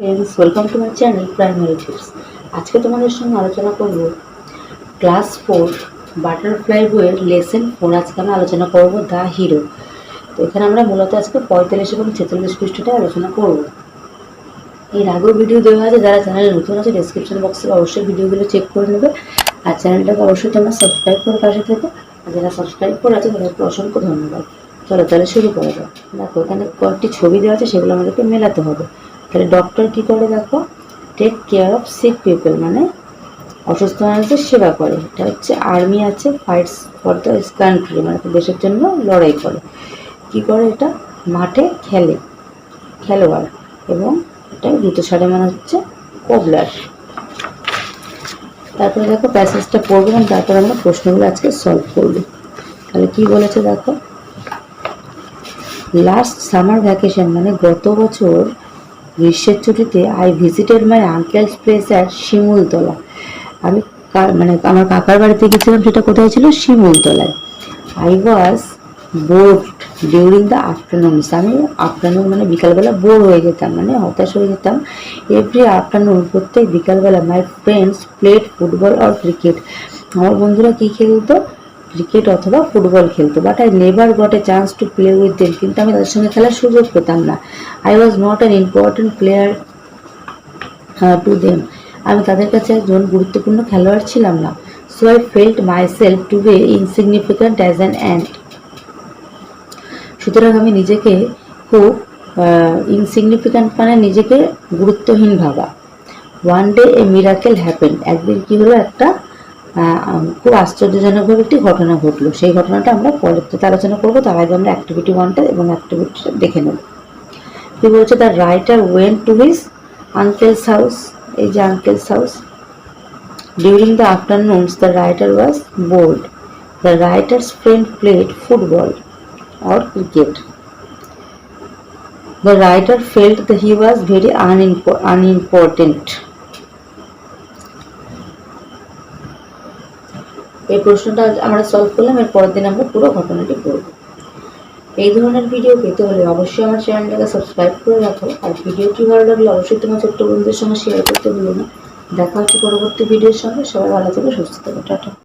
Friends welcome to my channel primary tips আজকে তোমাদের সঙ্গে আলোচনা করব ক্লাস ফোর বাটারফ্লাই বইয়ের লেসেন ফোর আজকে আমি আলোচনা করব দ্য হিরো তো এখানে আমরা মূলত আজকে পঁয়তাল্লিশ এবং ছেচল্লিশ পৃষ্ঠটা আলোচনা করব। এর আগেও ভিডিও দেওয়া আছে, যারা চ্যানেলে নতুন আছে ডিসক্রিপশন বক্সে অবশ্যই ভিডিওগুলো চেক করে নেবে। আর চ্যানেলটাকে অবশ্যই তোমরা সাবস্ক্রাইব করে পাশে থেকে। আর যারা সাবস্ক্রাইব করে আছে, তাদেরকে অসংখ্য ধন্যবাদ। চলো তাহলে শুরু করা যাক। দেখো, এখানে কয়েকটি ছবি দেওয়া আছে, সেগুলো আমাদেরকে মেলাতে হবে। তাহলে ডক্টর কি করে দেখো? Take care of sick people মানে অসুস্থ মানুষদের সেবা করে। এটা হচ্ছে আর্মি আছে ফাইটস ফর দ্য কান্ট্রি মানে দেশের জন্য লড়াই করে। কি করে এটা? মাঠে খেলে, খেলোয়াড়। এবং এটা জুতো সারে মানে হচ্ছে কোবলার তারপরে দেখো প্যাসেজটা পড়ব এবং তারপর আমরা প্রশ্নগুলো আজকে সলভ করব। তাহলে কি বলেছে দেখো? লাস্ট সামার ভ্যাকেশন মানে গত বছর গ্রীষ্মের ছুটিতে I visited my uncle's place at Shimultala. আমি মানে আমার কাকার বাড়িতে গেছিলাম সেটা কোথায় ছিল? শিমুলতলায়। I was bored during the afternoons আমি আফটারনুন মানে বিকালবেলা বোর হয়ে যেতাম মানে হতাশ হয়ে যেতাম। এভরি আফটারনুন প্রত্যেক বিকালবেলা মাই ফ্রেন্ডস প্লেড ফুটবল আর ক্রিকেট আমার বন্ধুরা কী খেলতো? ক্রিকেট অথবা ফুটবল খেলতো but I never got a chance to play with them কিন্তু আমি তাদের সঙ্গে খেলার সুযোগ পেতাম না। I was not an important player to them আমি তাদের কাছে একজন গুরুত্বপূর্ণ খেলোয়াড় ছিলাম না। So I felt myself to be insignificant as an and সুতরাং আমি নিজেকে খুব ইনসিগনিফিক্যান্ট মানে নিজেকে গুরুত্বহীন ভাবা। One day a miracle happen একদিন কি হলো? একটা খুব আশ্চর্যজনকভাবে একটি ঘটনা ঘটলো। সেই ঘটনাটা আমরা পরবর্তীতে আলোচনা করব। তার আগে আমরা অ্যাক্টিভিটি ওয়ানটা এবং অ্যাক্টিভিটিটা দেখে নেব। কি বলছে the writer went to his uncle's house এই যে uncle's house during the afternoons the writer was bored the writer's friend played football or cricket The writer felt that he was very unimpo- unimportant. এই প্রশ্নটা আমরা solve করলাম, এর পরের দিন আমরা পুরো ঘটনাটি পড়ব। এই ধরনের ভিডিও পেতে হলে অবশ্যই আমার চ্যানেলটাকে সাবস্ক্রাইব করে রাখো, আর ভিডিওটি ভালো লাগলে অবশ্যই তোমার ছোট্ট বন্ধুদের সঙ্গে শেয়ার করতে ভুলো না। দেখা হচ্ছে পরবর্তী ভিডিওর সঙ্গে, সবাই ভালো থেকে, সুস্থ থাকো, টাটা।